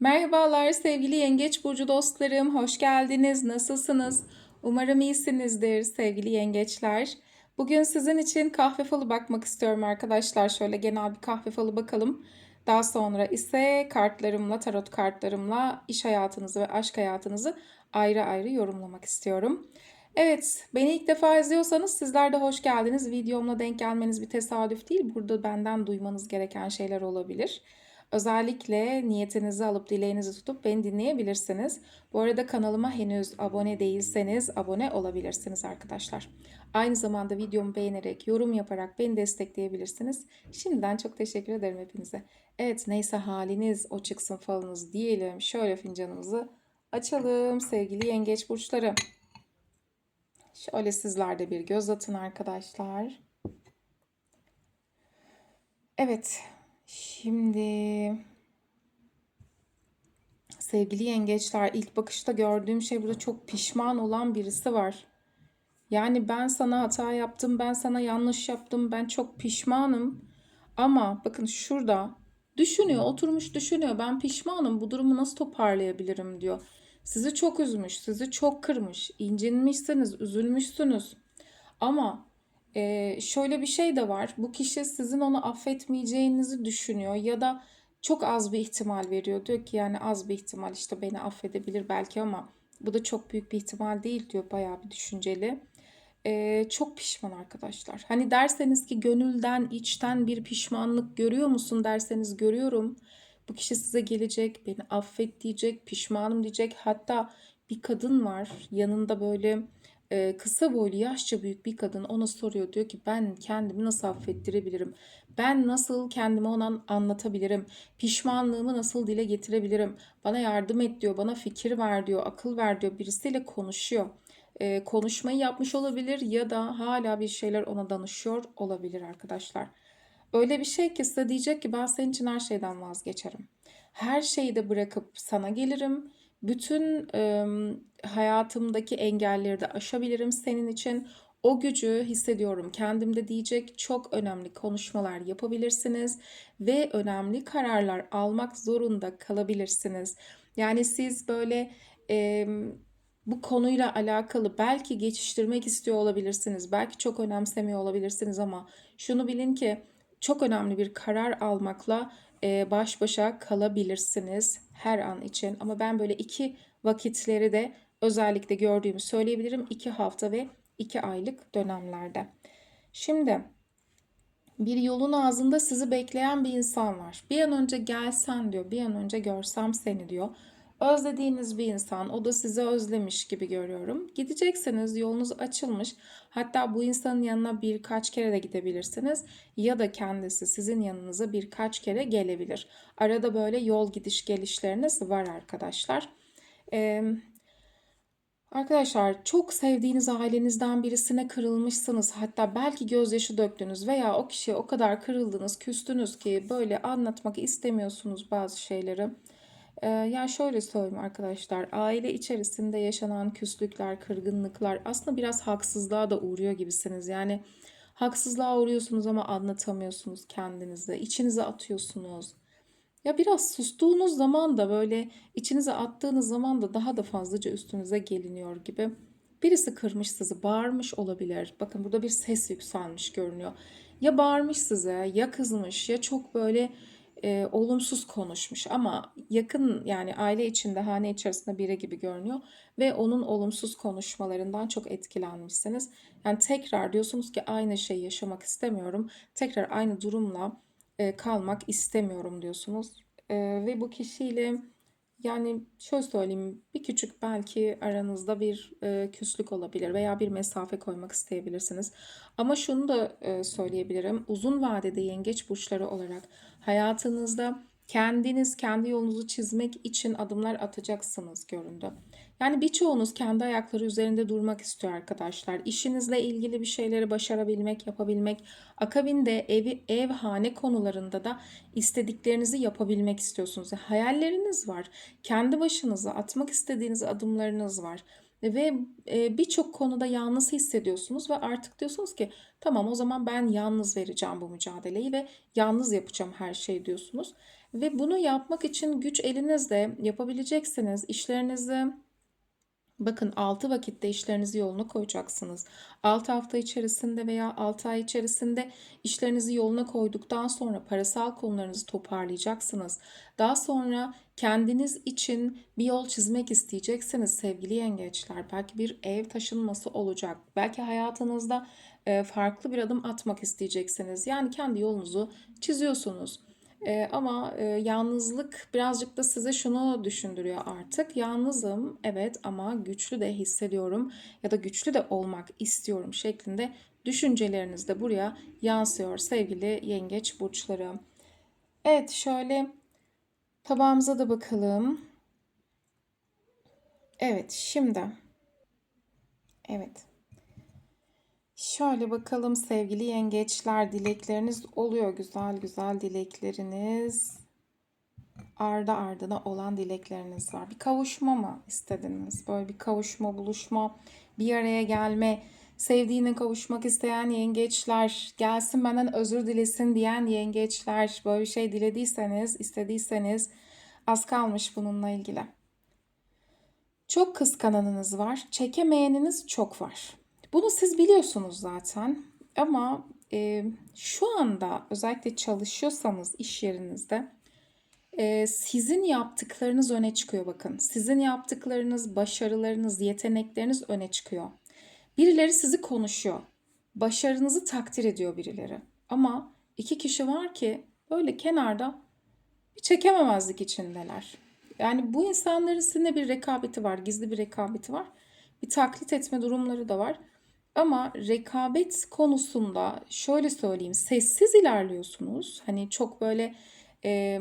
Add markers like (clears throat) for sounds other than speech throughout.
Merhabalar sevgili Yengeç burcu dostlarım. Hoş geldiniz. Nasılsınız? Umarım iyisinizdir sevgili yengeçler. Bugün sizin için kahve falı bakmak istiyorum arkadaşlar. Şöyle genel bir kahve falı bakalım. Daha sonra ise kartlarımla, tarot kartlarımla iş hayatınızı ve aşk hayatınızı ayrı ayrı yorumlamak istiyorum. Evet, beni ilk defa izliyorsanız sizler de hoş geldiniz. Videomla denk gelmeniz bir tesadüf değil. Burada benden duymanız gereken şeyler olabilir. Özellikle niyetinizi alıp dileğinizi tutup beni dinleyebilirsiniz. Bu arada kanalıma henüz abone değilseniz abone olabilirsiniz arkadaşlar. Aynı zamanda videomu beğenerek, yorum yaparak beni destekleyebilirsiniz. Şimdiden çok teşekkür ederim hepinize. Evet neyse haliniz o çıksın falınız diyelim. Şöyle fincanımızı açalım sevgili yengeç burçları. Şöyle sizler de bir göz atın arkadaşlar. Evet. Şimdi sevgili yengeçler ilk bakışta gördüğüm şey burada çok pişman olan birisi var. Yani ben sana hata yaptım, ben sana yanlış yaptım, ben çok pişmanım. Ama bakın şurada düşünüyor, oturmuş düşünüyor. Ben pişmanım, bu durumu nasıl toparlayabilirim diyor. Sizi çok üzmüş, sizi çok kırmış, incinmişsiniz, üzülmüşsünüz. Ama e, şöyle bir şey de var. Bu kişi sizin onu affetmeyeceğinizi düşünüyor ya da çok az bir ihtimal veriyor. Diyor ki yani az bir ihtimal işte beni affedebilir belki ama bu da çok büyük bir ihtimal değil diyor. Bayağı bir düşünceli. E, çok pişman arkadaşlar. Hani derseniz ki gönülden, içten bir pişmanlık görüyor musun derseniz görüyorum. Bu kişi size gelecek, beni affet diyecek, pişmanım diyecek. Hatta bir kadın var yanında böyle kısa boylu yaşça büyük bir kadın ona soruyor. Diyor ki ben kendimi nasıl affettirebilirim? Ben nasıl kendimi ona anlatabilirim? Pişmanlığımı nasıl dile getirebilirim? Bana yardım et diyor, bana fikir ver diyor, akıl ver diyor. Birisiyle konuşuyor. E, konuşmayı yapmış olabilir ya da hala bir şeyler ona danışıyor olabilir arkadaşlar. Öyle bir şey ki size diyecek ki ben senin için her şeyden vazgeçerim. Her şeyi de bırakıp sana gelirim. Bütün e, hayatımdaki engelleri de aşabilirim senin için. O gücü hissediyorum kendimde diyecek çok önemli konuşmalar yapabilirsiniz ve önemli kararlar almak zorunda kalabilirsiniz. Yani siz böyle e, bu konuyla alakalı belki geçiştirmek istiyor olabilirsiniz. Belki çok önemsemiyor olabilirsiniz ama şunu bilin ki çok önemli bir karar almakla e, baş başa kalabilirsiniz her an için. Ama ben böyle iki vakitleri de özellikle gördüğümü söyleyebilirim. iki hafta ve iki aylık dönemlerde. Şimdi bir yolun ağzında sizi bekleyen bir insan var. Bir an önce gelsen diyor, bir an önce görsem seni diyor. Özlediğiniz bir insan, o da sizi özlemiş gibi görüyorum. Gidecekseniz yolunuz açılmış. Hatta bu insanın yanına birkaç kere de gidebilirsiniz. Ya da kendisi sizin yanınıza birkaç kere gelebilir. Arada böyle yol gidiş gelişleriniz var arkadaşlar. Ee, Arkadaşlar çok sevdiğiniz ailenizden birisine kırılmışsınız. Hatta belki gözyaşı döktünüz veya o kişiye o kadar kırıldınız, küstünüz ki böyle anlatmak istemiyorsunuz bazı şeyleri. Ee, yani şöyle söyleyeyim arkadaşlar. Aile içerisinde yaşanan küslükler, kırgınlıklar aslında biraz haksızlığa da uğruyor gibisiniz. Yani haksızlığa uğruyorsunuz ama anlatamıyorsunuz kendinize. içinize atıyorsunuz. Ya biraz sustuğunuz zaman da böyle içinize attığınız zaman da daha da fazlaca üstünüze geliniyor gibi. Birisi kırmış sizi, bağırmış olabilir. Bakın burada bir ses yükselmiş görünüyor. Ya bağırmış size, ya kızmış, ya çok böyle e, olumsuz konuşmuş ama yakın yani aile içinde hane içerisinde biri gibi görünüyor ve onun olumsuz konuşmalarından çok etkilenmişsiniz. Yani tekrar diyorsunuz ki aynı şeyi yaşamak istemiyorum. Tekrar aynı durumla e, kalmak istemiyorum diyorsunuz. E, ve bu kişiyle yani şöyle söyleyeyim bir küçük belki aranızda bir e, küslük olabilir veya bir mesafe koymak isteyebilirsiniz. Ama şunu da e, söyleyebilirim. Uzun vadede yengeç burçları olarak hayatınızda kendiniz kendi yolunuzu çizmek için adımlar atacaksınız göründü. Yani birçoğunuz kendi ayakları üzerinde durmak istiyor arkadaşlar. İşinizle ilgili bir şeyleri başarabilmek, yapabilmek, akabinde evi, ev, hane konularında da istediklerinizi yapabilmek istiyorsunuz. Yani hayalleriniz var. Kendi başınıza atmak istediğiniz adımlarınız var. Ve e, birçok konuda yalnız hissediyorsunuz ve artık diyorsunuz ki tamam o zaman ben yalnız vereceğim bu mücadeleyi ve yalnız yapacağım her şeyi diyorsunuz. Ve bunu yapmak için güç elinizde yapabileceksiniz. İşlerinizi Bakın 6 vakitte işlerinizi yoluna koyacaksınız. 6 hafta içerisinde veya 6 ay içerisinde işlerinizi yoluna koyduktan sonra parasal konularınızı toparlayacaksınız. Daha sonra kendiniz için bir yol çizmek isteyeceksiniz sevgili yengeçler. Belki bir ev taşınması olacak. Belki hayatınızda farklı bir adım atmak isteyeceksiniz. Yani kendi yolunuzu çiziyorsunuz. Ee, ama e, yalnızlık birazcık da size şunu düşündürüyor artık. Yalnızım evet ama güçlü de hissediyorum ya da güçlü de olmak istiyorum şeklinde düşünceleriniz de buraya yansıyor sevgili yengeç burçları. Evet şöyle tabağımıza da bakalım. Evet şimdi evet. Şöyle bakalım sevgili yengeçler dilekleriniz oluyor güzel güzel dilekleriniz. Ardı ardına olan dilekleriniz var. Bir kavuşma mı istediniz? Böyle bir kavuşma, buluşma, bir araya gelme, sevdiğine kavuşmak isteyen yengeçler, gelsin benden özür dilesin diyen yengeçler, böyle bir şey dilediyseniz, istediyseniz az kalmış bununla ilgili. Çok kıskananınız var, çekemeyeniniz çok var. Bunu siz biliyorsunuz zaten ama e, şu anda özellikle çalışıyorsanız iş yerinizde e, sizin yaptıklarınız öne çıkıyor bakın. Sizin yaptıklarınız, başarılarınız, yetenekleriniz öne çıkıyor. Birileri sizi konuşuyor. Başarınızı takdir ediyor birileri. Ama iki kişi var ki böyle kenarda bir çekememezlik içindeler. Yani bu insanların sizinle bir rekabeti var, gizli bir rekabeti var. Bir taklit etme durumları da var. Ama rekabet konusunda şöyle söyleyeyim, sessiz ilerliyorsunuz. Hani çok böyle e,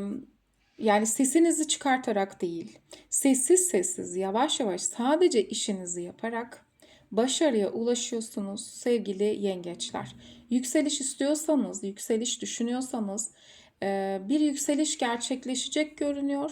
yani sesinizi çıkartarak değil, sessiz sessiz, yavaş yavaş sadece işinizi yaparak başarıya ulaşıyorsunuz sevgili yengeçler. Yükseliş istiyorsanız, yükseliş düşünüyorsanız bir yükseliş gerçekleşecek görünüyor.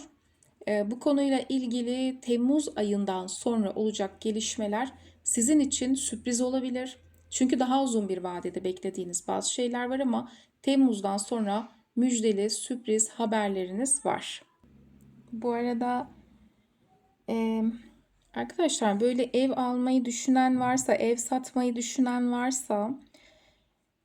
Bu konuyla ilgili Temmuz ayından sonra olacak gelişmeler sizin için sürpriz olabilir. Çünkü daha uzun bir vadede beklediğiniz bazı şeyler var ama Temmuz'dan sonra müjdeli sürpriz haberleriniz var. Bu arada e, arkadaşlar böyle ev almayı düşünen varsa, ev satmayı düşünen varsa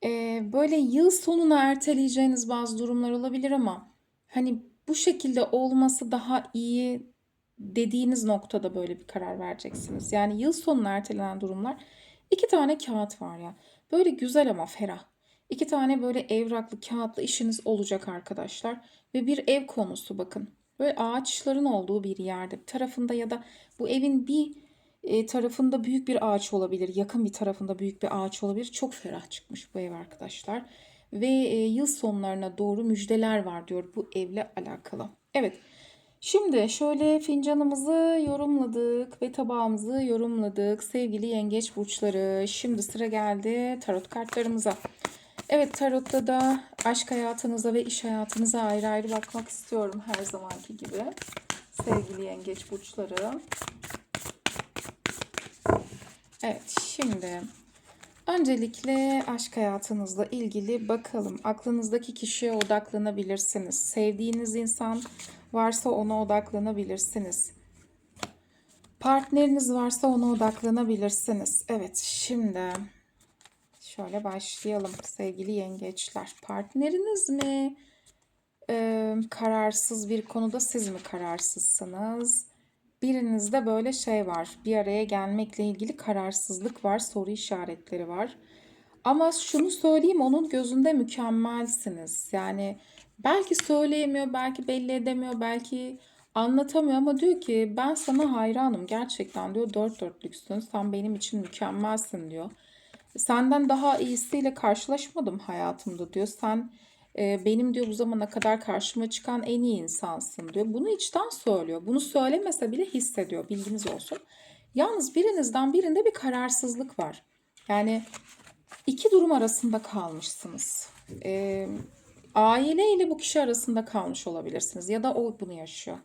e, böyle yıl sonuna erteleyeceğiniz bazı durumlar olabilir ama hani bu şekilde olması daha iyi dediğiniz noktada böyle bir karar vereceksiniz. Yani yıl sonuna ertelenen durumlar iki tane kağıt var ya. Böyle güzel ama ferah. İki tane böyle evraklı kağıtlı işiniz olacak arkadaşlar. Ve bir ev konusu bakın. Böyle ağaçların olduğu bir yerde. Bir tarafında ya da bu evin bir e, tarafında büyük bir ağaç olabilir. Yakın bir tarafında büyük bir ağaç olabilir. Çok ferah çıkmış bu ev arkadaşlar. Ve e, yıl sonlarına doğru müjdeler var diyor bu evle alakalı. Evet. Şimdi şöyle fincanımızı yorumladık ve tabağımızı yorumladık sevgili yengeç burçları. Şimdi sıra geldi tarot kartlarımıza. Evet tarotta da aşk hayatınıza ve iş hayatınıza ayrı ayrı bakmak istiyorum her zamanki gibi. Sevgili yengeç burçları. Evet şimdi öncelikle aşk hayatınızla ilgili bakalım. Aklınızdaki kişiye odaklanabilirsiniz. Sevdiğiniz insan varsa ona odaklanabilirsiniz. Partneriniz varsa ona odaklanabilirsiniz. Evet şimdi şöyle başlayalım sevgili yengeçler. Partneriniz mi? Ee, kararsız bir konuda siz mi kararsızsınız? Birinizde böyle şey var. Bir araya gelmekle ilgili kararsızlık var. Soru işaretleri var. Ama şunu söyleyeyim onun gözünde mükemmelsiniz. Yani belki söyleyemiyor, belki belli edemiyor, belki anlatamıyor ama diyor ki ben sana hayranım gerçekten diyor dört dörtlüksün sen benim için mükemmelsin diyor. Senden daha iyisiyle karşılaşmadım hayatımda diyor. Sen benim diyor bu zamana kadar karşıma çıkan en iyi insansın diyor. Bunu içten söylüyor. Bunu söylemese bile hissediyor bilginiz olsun. Yalnız birinizden birinde bir kararsızlık var. Yani iki durum arasında kalmışsınız. E, aileyle bu kişi arasında kalmış olabilirsiniz ya da o bunu yaşıyor.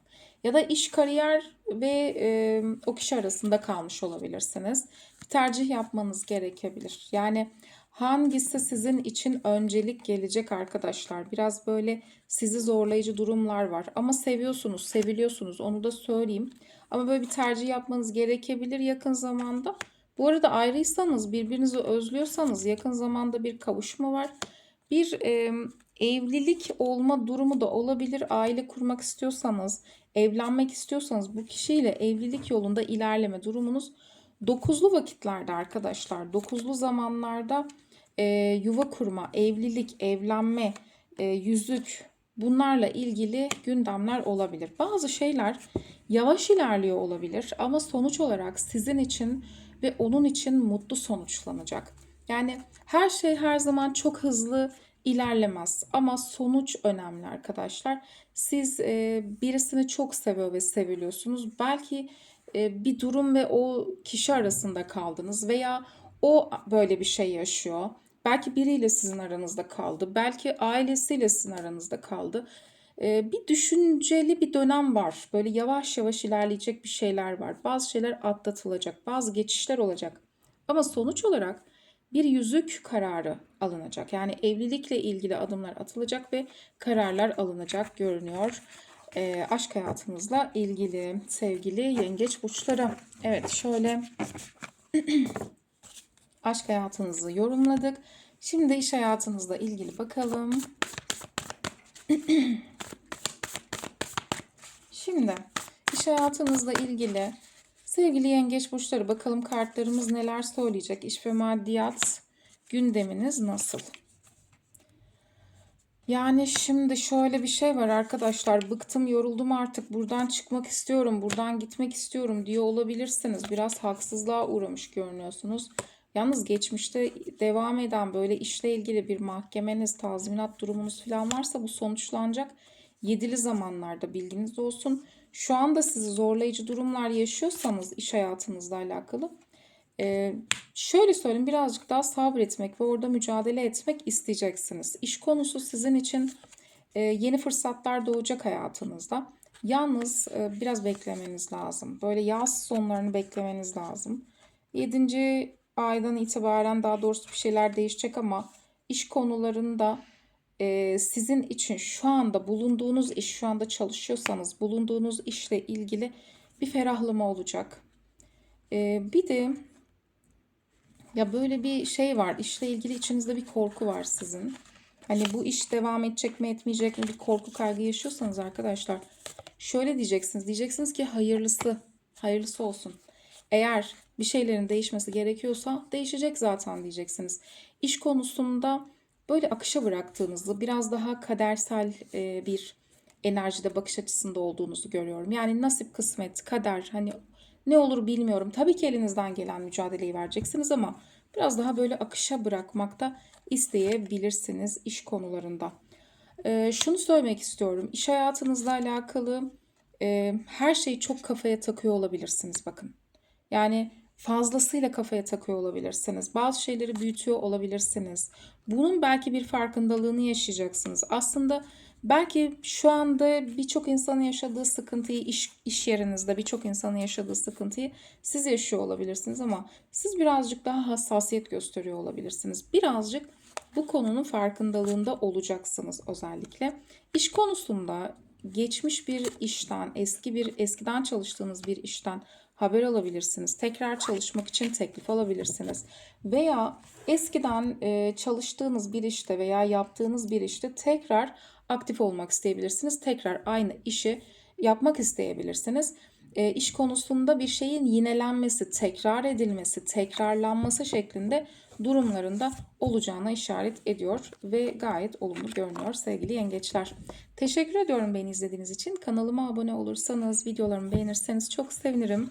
Ya da iş, kariyer ve e, o kişi arasında kalmış olabilirsiniz. Bir tercih yapmanız gerekebilir. Yani Hangisi sizin için öncelik gelecek arkadaşlar? Biraz böyle sizi zorlayıcı durumlar var. Ama seviyorsunuz, seviliyorsunuz. Onu da söyleyeyim. Ama böyle bir tercih yapmanız gerekebilir yakın zamanda. Bu arada ayrıysanız, birbirinizi özlüyorsanız yakın zamanda bir kavuşma var. Bir e, evlilik olma durumu da olabilir. Aile kurmak istiyorsanız, evlenmek istiyorsanız bu kişiyle evlilik yolunda ilerleme durumunuz dokuzlu vakitlerde arkadaşlar. Dokuzlu zamanlarda e, yuva kurma, evlilik, evlenme, e, yüzük bunlarla ilgili gündemler olabilir. Bazı şeyler yavaş ilerliyor olabilir ama sonuç olarak sizin için ve onun için mutlu sonuçlanacak. Yani her şey her zaman çok hızlı ilerlemez ama sonuç önemli arkadaşlar. Siz e, birisini çok seviyor ve seviliyorsunuz. Belki bir durum ve o kişi arasında kaldınız veya o böyle bir şey yaşıyor. Belki biriyle sizin aranızda kaldı. Belki ailesiyle sizin aranızda kaldı. E, bir düşünceli bir dönem var. Böyle yavaş yavaş ilerleyecek bir şeyler var. Bazı şeyler atlatılacak. Bazı geçişler olacak. Ama sonuç olarak bir yüzük kararı alınacak. Yani evlilikle ilgili adımlar atılacak ve kararlar alınacak görünüyor. E, aşk hayatımızla ilgili sevgili yengeç burçları. Evet şöyle (clears throat) aşk hayatınızı yorumladık. Şimdi iş hayatınızla ilgili bakalım. (clears throat) Şimdi iş hayatınızla ilgili sevgili yengeç burçları bakalım kartlarımız neler söyleyecek. İş ve maddiyat gündeminiz nasıl? Yani şimdi şöyle bir şey var arkadaşlar. Bıktım, yoruldum artık. Buradan çıkmak istiyorum, buradan gitmek istiyorum diyor olabilirsiniz. Biraz haksızlığa uğramış görünüyorsunuz. Yalnız geçmişte devam eden böyle işle ilgili bir mahkemeniz, tazminat durumunuz falan varsa bu sonuçlanacak. Yedili zamanlarda bilginiz olsun. Şu anda sizi zorlayıcı durumlar yaşıyorsanız iş hayatınızla alakalı ee, şöyle söyleyeyim birazcık daha sabretmek ve orada mücadele etmek isteyeceksiniz. İş konusu sizin için e, yeni fırsatlar doğacak hayatınızda. Yalnız e, biraz beklemeniz lazım. Böyle yaz sonlarını beklemeniz lazım. 7. aydan itibaren daha doğrusu bir şeyler değişecek ama iş konularında e, sizin için şu anda bulunduğunuz iş, şu anda çalışıyorsanız bulunduğunuz işle ilgili bir ferahlama olacak. E, bir de ya böyle bir şey var. İşle ilgili içinizde bir korku var sizin. Hani bu iş devam edecek mi etmeyecek mi bir korku kaygı yaşıyorsanız arkadaşlar şöyle diyeceksiniz. Diyeceksiniz ki hayırlısı, hayırlısı olsun. Eğer bir şeylerin değişmesi gerekiyorsa değişecek zaten diyeceksiniz. İş konusunda böyle akışa bıraktığınızı, biraz daha kadersel e, bir enerjide bakış açısında olduğunuzu görüyorum. Yani nasip, kısmet, kader hani ne olur bilmiyorum. Tabii ki elinizden gelen mücadeleyi vereceksiniz ama biraz daha böyle akışa bırakmakta isteyebilirsiniz iş konularında. Ee, şunu söylemek istiyorum. İş hayatınızla alakalı e, her şeyi çok kafaya takıyor olabilirsiniz bakın. Yani fazlasıyla kafaya takıyor olabilirsiniz. Bazı şeyleri büyütüyor olabilirsiniz. Bunun belki bir farkındalığını yaşayacaksınız. Aslında Belki şu anda birçok insanın yaşadığı sıkıntıyı iş, iş yerinizde birçok insanın yaşadığı sıkıntıyı siz yaşıyor olabilirsiniz ama siz birazcık daha hassasiyet gösteriyor olabilirsiniz. Birazcık bu konunun farkındalığında olacaksınız özellikle. İş konusunda geçmiş bir işten, eski bir eskiden çalıştığınız bir işten haber alabilirsiniz. Tekrar çalışmak için teklif alabilirsiniz. Veya eskiden e, çalıştığınız bir işte veya yaptığınız bir işte tekrar aktif olmak isteyebilirsiniz. Tekrar aynı işi yapmak isteyebilirsiniz. E, iş konusunda bir şeyin yinelenmesi, tekrar edilmesi, tekrarlanması şeklinde durumlarında olacağına işaret ediyor ve gayet olumlu görünüyor sevgili yengeçler. Teşekkür ediyorum beni izlediğiniz için. Kanalıma abone olursanız, videolarımı beğenirseniz çok sevinirim.